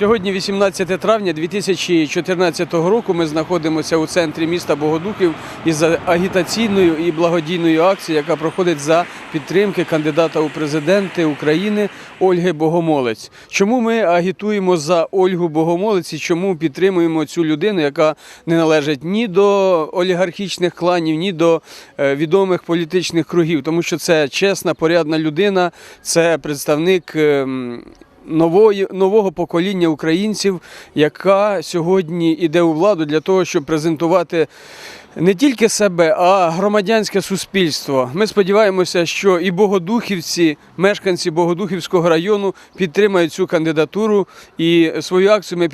Сьогодні 18 травня 2014 року. Ми знаходимося у центрі міста Богодухів із агітаційною і благодійною акцією, яка проходить за підтримки кандидата у президенти України Ольги Богомолець. Чому ми агітуємо за Ольгу Богомолець і чому підтримуємо цю людину, яка не належить ні до олігархічних кланів, ні до е, відомих політичних кругів, тому що це чесна, порядна людина, це представник. Нової, нового покоління українців, яка сьогодні йде у владу для того, щоб презентувати не тільки себе, а громадянське суспільство. Ми сподіваємося, що і богодухівці, мешканці Богодухівського району підтримають цю кандидатуру. І свою акцію ми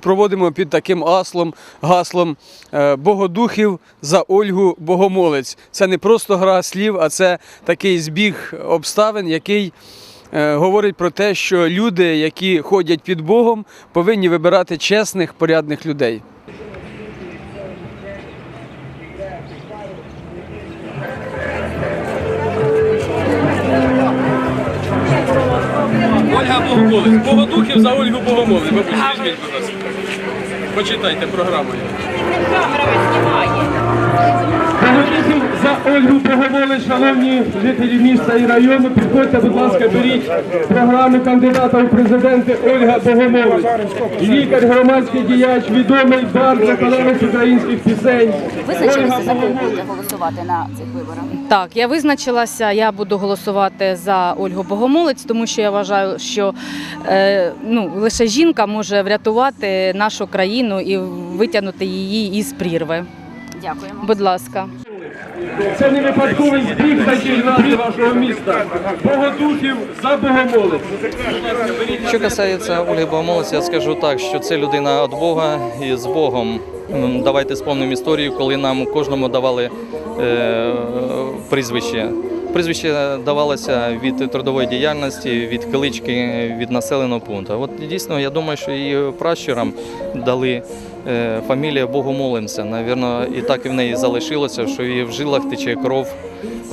проводимо під таким аслом, гаслом е, Богодухів за Ольгу Богомолець. Це не просто гра слів, а це такий збіг обставин, який говорить про те, що люди, які ходять під Богом, повинні вибирати чесних, порядних людей. Ольга Богомолець. Богодухів за Ольгу Богомолець. Візьміть, будь ласка. Почитайте програму. Богодухів за Ольгу Богомолець, шановні жителі міста і району, підходьте, будь ласка, беріть програму кандидата у президенти Ольга Богомолець. Лікар, громадський діяч, відомий бар, виконавець українських пісень. Визначилися, за кого будете голосувати на цих виборах? Так, я визначилася. Я буду голосувати за Ольгу Богомолець, тому що я вважаю, що е, ну, лише жінка може врятувати нашу країну і витягнути її із прірви. Дякуємо. Будь ласка. Це не випадковий збіг таких назв вашого міста. Богодухів за Богомолець. Що касається Ольги Богомолець, я скажу так, що це людина від Бога і з Богом. Давайте спомнимо історію, коли нам кожному давали е, прізвище. Прізвище давалося від трудової діяльності, від клички, від населеного пункту. От дійсно, я думаю, що і пращурам дали е, фамілія Богомолемця. Навірно, і так в неї залишилося, що її в жилах тече кров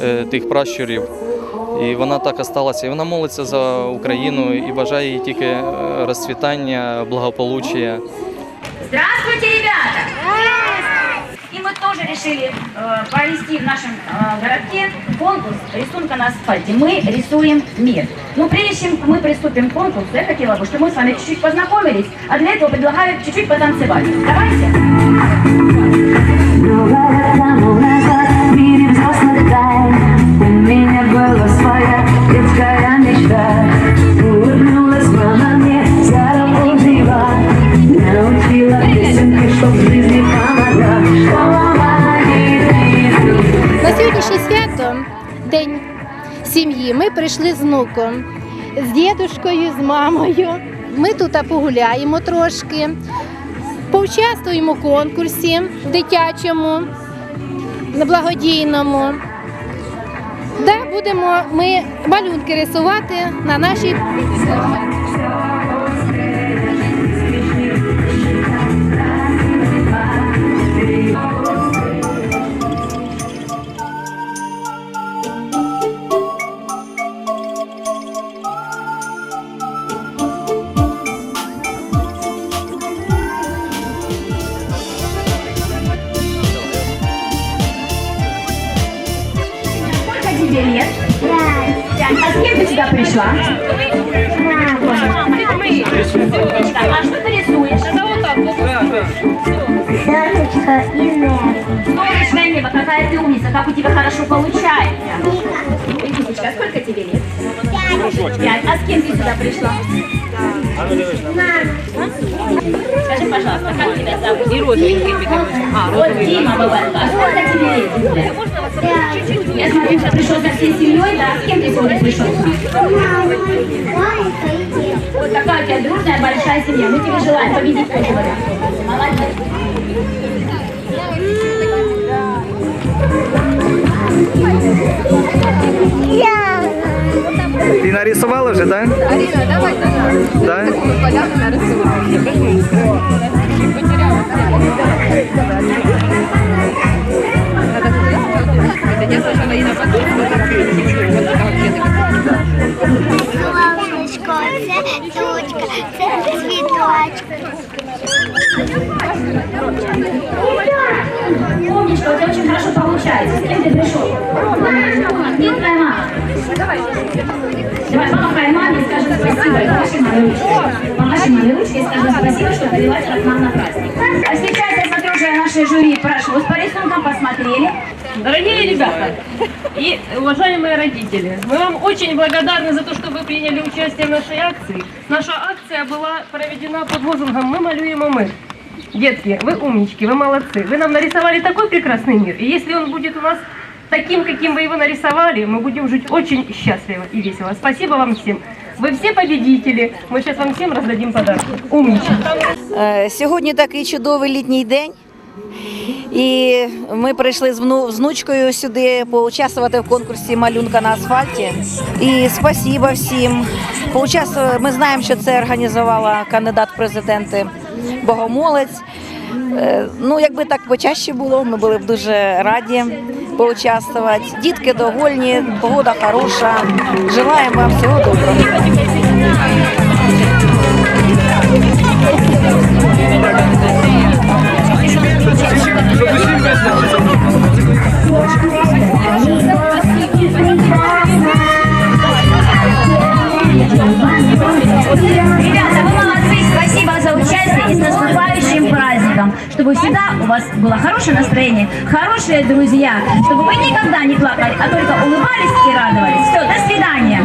е, тих пращурів. І вона так осталася. І вона молиться за Україну і бажає їй тільки е, розцвітання, благополуччя. Здравствуйте, ребята! И мы тоже решили э, провести в нашем э, городке конкурс рисунка на асфальте. Мы рисуем мир. Но прежде чем мы приступим к конкурсу, я хотела бы, чтобы мы с вами чуть-чуть познакомились, а для этого предлагаю чуть-чуть потанцевать. Давайте. Ми прийшли з внуком, з дідушкою, з мамою. Ми тут погуляємо трошки, поучаствуємо в конкурсі дитячому, благодійному. Де будемо ми малюнки рисувати на нашій Сюда пришла? Так, а что ты рисуешь? Солнышко и небо Солнечное небо, какая ты умница, как у тебя хорошо получается. А сколько тебе лет? Пять. А с кем ты сюда пришла? Скажи, пожалуйста, как тебя зовут? И розовенький А, вот Дима Бабенко. А сколько тебе лет? Я смотрю, что пришел со всей семьей, да? С кем ты сегодня пришел? Вот такая у тебя дружная большая семья. Мы тебе желаем победить году. Молодец. Ти нарисувала вже, так? Аріна, давай, давай. Солнышко, це точка, Це цвіточок. Умничка, у тебя очень хорошо получается. С кем ты пришел? И твоя мама. Давай, помахай маме и скажем спасибо. И Помаши маме ручкой. Помаши маме ручкой и скажем спасибо, что привела нам на праздник. А сейчас я смотрю, уже наши жюри прошло по рисункам, посмотрели. Дорогие ребята и уважаемые родители, мы вам очень благодарны за то, что вы приняли участие в нашей акции. Наша акция была проведена под лозунгом «Мы малюем мир». Детки, вы умнички, вы молодцы. Вы нам нарисовали такой прекрасный мир. И если он будет у нас таким, каким вы его нарисовали, мы будем жить очень счастливо и весело. Спасибо вам всем. Вы все победители. Мы сейчас вам всем раздадим подарки. Умнички. Е, Сьогодні такий чудовий літній день. І ми прийшли з вну- внучкою сюди поучаствувати в конкурсі малюнка на асфальті. І спасіба всім. Поучаствували. Ми знаємо, що це організувала кандидат президенти Богомолець. Е, Ну, якби так почаще було, ми були б дуже раді поучаствувати. Дітки довольні, погода хороша. Желаємо вам всього доброго. Ребята, Чтобы всегда у вас было хорошее настроение, хорошие друзья, чтобы вы никогда не плакали, а только улыбались и радовались. Все, до свидания.